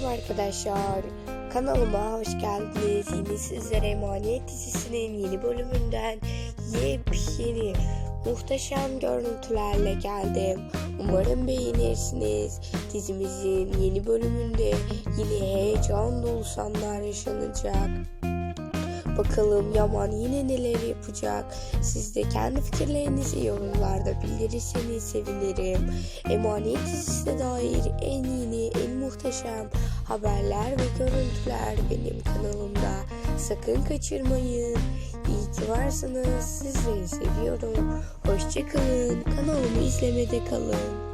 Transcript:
Merhaba arkadaşlar. Kanalıma hoş geldiniz. Yine sizlere Emanet dizisinin yeni bölümünden yepyeni muhteşem görüntülerle geldim. Umarım beğenirsiniz. Dizimizin yeni bölümünde yine heyecan dolu anlar yaşanacak. Bakalım Yaman yine neler yapacak? Siz de kendi fikirlerinizi yorumlarda bildirirseniz sevinirim. Emanet dizisine dair en yeni, en muhteşem haberler ve görüntüler benim kanalımda. Sakın kaçırmayın. İyi ki varsınız. Sizleri seviyorum. Hoşçakalın. Kanalımı izlemede kalın.